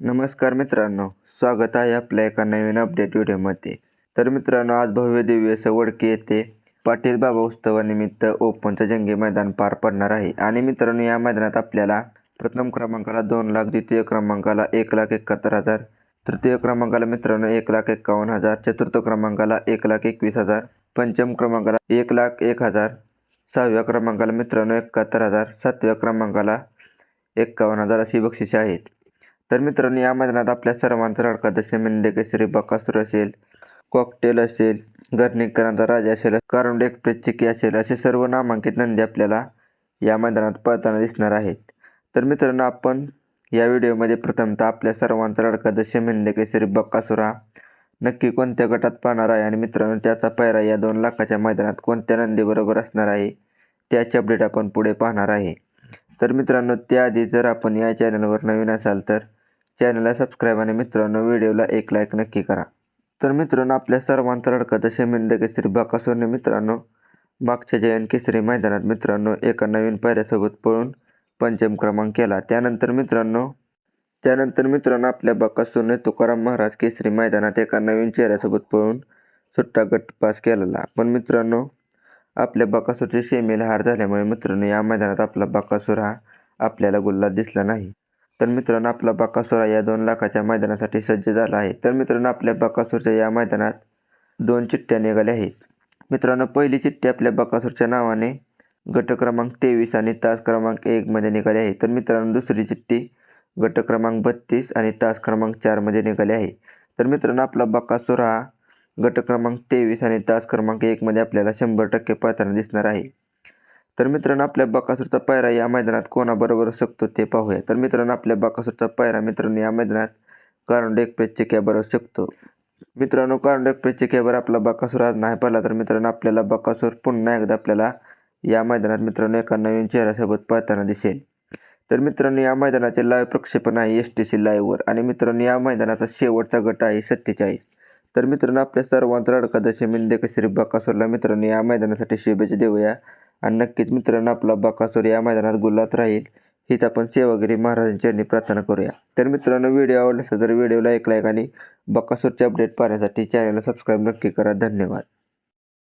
नमस्कार मित्रांनो स्वागत आहे आपल्या एका नवीन अपडेट व्हिडिओमध्ये तर मित्रांनो आज भव्य दिव्य असं येथे पाटील बाबा उत्सवानिमित्त ओपनचं जंगी मैदान पार पडणार आहे. आणि मित्रांनो या मैदानात आपल्याला प्रथम क्रमांकाला दोन लाख द्वितीय क्रमांकाला एक लाख एकाहत्तर हजार तृतीय क्रमांकाला मित्रांनो एक लाख एक्कावन्न हजार चतुर्थ क्रमांकाला एक लाख एकवीस हजार पंचम क्रमांकाला एक लाख एक हजार सहाव्या क्रमांकाला मित्रांनो एकाहत्तर हजार सातव्या क्रमांकाला एक्कावन्न हजार अशी बक्षिसे आहेत. तर मित्रांनो या मैदानात आपल्या सर्वांचा लाडका जसे मेंदे केसरी बकासूर असेल कॉकटेल असेल गर्णिकरांचा राजा असेल कारुंड एक्सप्रेस चिकी असेल असे सर्व नामांकित नंदी आपल्याला या मैदानात पळताना दिसणार आहेत. तर मित्रांनो आपण या व्हिडिओमध्ये प्रथमतः आपल्या सर्वांचा लाडका जसे मेंदे केसरी बकासूर हा नक्की कोणत्या गटात पाहणार आहे? आणि मित्रांनो त्याचा पायरा या दोन लाखाच्या मैदानात कोणत्या नंदीबरोबर असणार आहे? त्याची अपडेट आपण पुढे पाहणार आहे. तर मित्रांनो त्याआधी जर आपण या चॅनलवर नवीन असाल तर चॅनलला सबस्क्राईब आणि मित्रांनो व्हिडिओला एक लाईक नक्की करा. तर मित्रांनो आपल्या सर्वांचा लडका शेमिंद मिंद केसरी बाकासूरने मित्रांनो मागच्या जयंत केसरी मैदानात मित्रांनो एका नवीन पायऱ्यासोबत पळून पंचम क्रमांक केला. त्यानंतर मित्रांनो त्यानंतर मित्रांनो आपल्या बाकासूरने तुकाराम महाराज केसरी मैदानात एका नवीन चेहऱ्यासोबत पळून सुट्टा गट पास केलेला. पण मित्रांनो आपल्या बाकासूरचे शेमीला हार झाल्यामुळे मित्रांनो या मैदानात आपला बाकासूर हा आपल्याला गुल्ला दिसला नाही. तर मित्रांनो आपला बकासूर या दोन लाखाच्या मैदानासाठी सज्ज झाला आहे. तर मित्रांनो आपल्या बाकासूरच्या या मैदानात दोन चिठ्ठ्या निघाल्या आहेत. मित्रांनो पहिली चिठ्ठी आपल्या बाकासूरच्या नावाने गट क्रमांक तेवीस आणि तास क्रमांक एकमध्ये निघाली आहे. तर मित्रांनो दुसरी चिठ्ठी गट क्रमांक बत्तीस आणि तास क्रमांक चारमध्ये निघाली आहे. तर मित्रांनो आपला बकासूर हा गट क्रमांक तेवीस आणि तास क्रमांक एकमध्ये आपल्याला शंभर टक्के पळताना दिसणार आहे. तर मित्रांनो आपल्या बकासूरचा पायरा या मैदानात कोणाबरोबर शकतो ते पाहूया. तर मित्रांनो आपल्या बकासूरचा पायरा मित्रांनो या मैदानात कारण एक्सप्रेसचे कॅबर शकतो. मित्रांनो कारण एक्सप्रेसचे कॅबर आपला बकासूर आज नाही पाहिला तर मित्रांनो आपल्याला बकासूर पुन्हा एकदा आपल्याला या मैदानात मित्रांनो एका नवीन चेहऱ्यासोबत पळताना दिसेल. तर मित्रांनो या मैदानाचे लाईव्ह प्रक्षेपण आहे एस टी सी लाईव्हवर आणि मित्रांनो या मैदानाचा शेवटचा गट आहे सत्तेचाळीस. तर मित्रांनो आपल्या सर्वांचा लाडका जसे मिंदे कशरी बकासूरला मित्रांनो या मैदानासाठी शुभेच्छा देऊया. आणि नक्कीच मित्रांनो आपला बकासूर या मैदानात गुलात राहील हीच आपण सेवागिरी महाराजांच्या प्रार्थना करूया. तर मित्रांनो व्हिडिओ आवडला असेल तर व्हिडिओला एक लाईक आणि बकासूरचे अपडेट पाहण्यासाठी चॅनलला सबस्क्राईब नक्की करा. धन्यवाद.